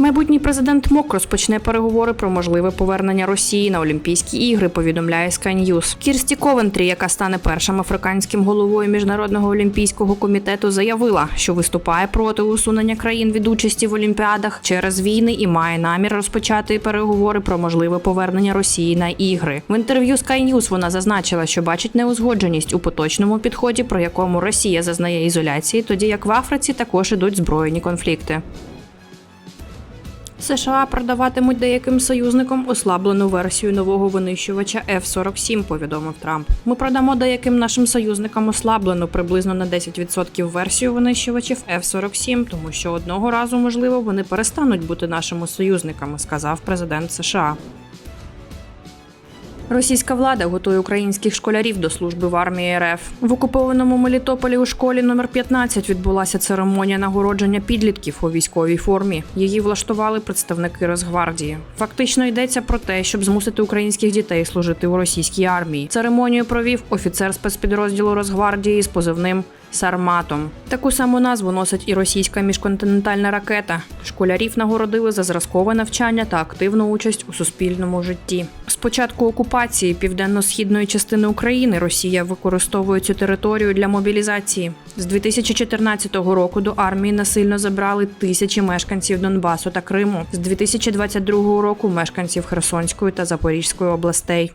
Майбутній президент МОК розпочне переговори про можливе повернення Росії на Олімпійські ігри. Повідомляє Sky News. Кірсті Ковентрі, яка стане першим африканським головою міжнародного олімпійського комітету, заявила, що виступає проти усунення країн від участі в олімпіадах через війни і має намір розпочати переговори про можливе повернення Росії на ігри. В інтерв'ю Sky News вона зазначила, що бачить неузгодженість у поточному підході, про якому Росія зазнає ізоляції, тоді як в Африці також ідуть збройні конфлікти. США продаватимуть деяким союзникам ослаблену версію нового винищувача F-47, повідомив Трамп. Ми продамо деяким нашим союзникам ослаблену приблизно на 10% версію винищувачів F-47, тому що одного разу, можливо, вони перестануть бути нашими союзниками, сказав президент США. Російська влада готує українських школярів до служби в армії РФ. В окупованому Мелітополі у школі номер 15 відбулася церемонія нагородження підлітків у військовій формі. Її влаштували представники Росгвардії. Фактично йдеться про те, щоб змусити українських дітей служити у російській армії. Церемонію провів офіцер спецпідрозділу Росгвардії з позивним Сарматом. Таку саму назву носить і російська міжконтинентальна ракета. Школярів нагородили за зразкове навчання та активну участь у суспільному житті. З початку окупації південно-східної частини України Росія використовує цю територію для мобілізації. З 2014 року до армії насильно забрали тисячі мешканців Донбасу та Криму. З 2022 року мешканців Херсонської та Запорізької областей.